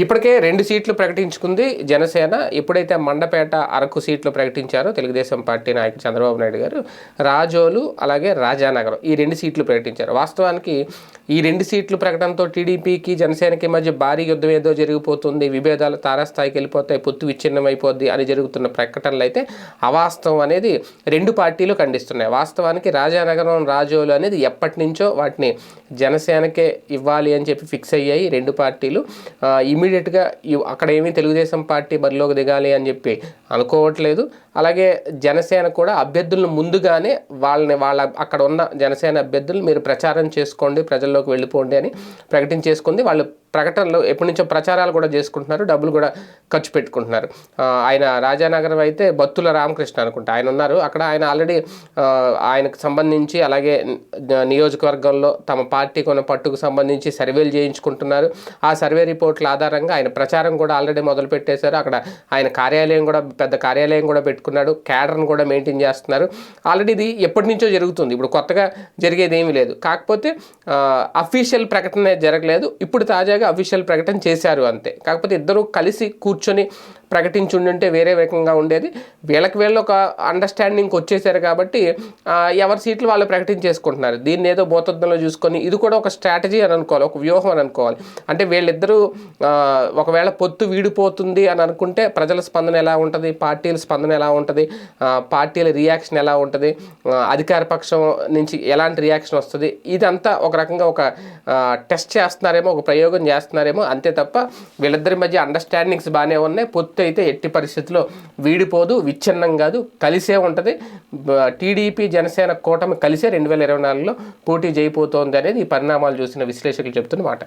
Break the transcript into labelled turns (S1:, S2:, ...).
S1: ఇప్పటికే రెండు సీట్లు ప్రకటించుకుంది జనసేన. ఎప్పుడైతే మండపేట అరకు సీట్లు ప్రకటించారో తెలుగుదేశం పార్టీ నాయకుడు చంద్రబాబు నాయుడు గారు రాజోలు అలాగే రాజానగరం ఈ రెండు సీట్లు ప్రకటించారు. వాస్తవానికి ఈ రెండు సీట్లు ప్రకటనతో టీడీపీకి జనసేనకి మధ్య భారీ యుద్ధం ఏదో జరిగిపోతుంది. విభేదాలు తారాస్థాయికి వెళ్ళిపోతాయి పొత్తు విచ్ఛిన్నం అయిపోద్ది అని జరుగుతున్న ప్రకటనలు అయితే అవాస్తవం అనేది రెండు పార్టీలు ఖండిస్తున్నాయి. వాస్తవానికి రాజానగరం రాజోలు అనేది ఎప్పటి నుంచో వాటిని జనసేనకే ఇవ్వాలి అని చెప్పి ఫిక్స్ అయ్యాయి రెండు పార్టీలు. ఇమీడియట్గా అక్కడ ఏమీ తెలుగుదేశం పార్టీ బరిలోకి దిగాలి అని చెప్పి అనుకోవట్లేదు. అలాగే జనసేన కూడా అభ్యర్థులను ముందుగానే వాళ్ళని వాళ్ళ అక్కడ ఉన్న జనసేన అభ్యర్థులు మీరు ప్రచారం చేసుకోండి ప్రజల్లోకి వెళ్ళిపోండి అని ప్రకటించేసుకుంది. వాళ్ళు ప్రకటనలు ఎప్పటి నుంచో ప్రచారాలు కూడా చేసుకుంటున్నారు డబ్బులు కూడా ఖర్చు పెట్టుకుంటున్నారు. ఆయన రాజానగరం అయితే బత్తుల రామకృష్ణ అనుకుంటా ఆయన ఉన్నారు. అక్కడ ఆయన ఆల్రెడీ ఆయనకు సంబంధించి అలాగే నియోజకవర్గంలో తమ పార్టీ కొన్న పట్టుకు సంబంధించి సర్వేలు చేయించుకుంటున్నారు. ఆ సర్వే రిపోర్ట్ల ఆధారంగా ఆయన ప్రచారం కూడా ఆల్రెడీ మొదలు పెట్టేశారు అక్కడ ఆయన కార్యాలయం కూడా పెద్ద కార్యాలయం కూడా పెట్టుకున్నాడు. క్యాడర్ను కూడా మెయింటైన్ చేస్తున్నారు. ఆల్రెడీ ఇది ఎప్పటి నుంచో జరుగుతుంది. ఇప్పుడు కొత్తగా జరిగేది ఏమీ లేదు. కాకపోతే అఫీషియల్ ప్రకటన జరగలేదు. ఇప్పుడు తాజాగా అఫీషియల్ ప్రకటన చేశారు అంతే. కాకపోతే ఇద్దరు కలిసి కూర్చొని ప్రకటించి ఉండుంటే వేరే రకంగా ఉండేది. వీళ్ళకి వీళ్ళు ఒక అండర్స్టాండింగ్కి వచ్చేసారు కాబట్టి ఎవరి సీట్లు వాళ్ళు ప్రకటించేసుకుంటున్నారు. దీన్ని ఏదో భూతద్దంలో చూసుకొని ఇది కూడా ఒక స్ట్రాటజీ అని అనుకోవాలి ఒక వ్యూహం అని అనుకోవాలి. అంటే వీళ్ళిద్దరూ ఒకవేళ పొత్తు వీడిపోతుంది అని అనుకుంటే ప్రజల స్పందన ఎలా ఉంటుంది పార్టీల స్పందన ఎలా ఉంటుంది పార్టీల రియాక్షన్ ఎలా ఉంటుంది అధికార పక్షం నుంచి ఎలాంటి రియాక్షన్ వస్తుంది ఇదంతా ఒక రకంగా ఒక టెస్ట్ చేస్తున్నారేమో ఒక ప్రయోగం చేస్తున్నారేమో అంతే తప్ప వీళ్ళిద్దరి మధ్య అండర్స్టాండింగ్స్ బాగానే ఉన్నాయి. పొత్తు అయితే ఎట్టి పరిస్థితుల్లో వీడిపోదు విచ్ఛిన్నం కాదు. కలిసే ఉంటుంది. టీడీపీ జనసేన కూటమి కలిసే రెండు వేల ఇరవై నాలుగులో పోటీ చేయబోతోంది అనేది ఈ పరిణామాలు చూసిన విశ్లేషకులు చెప్తున్న మాట.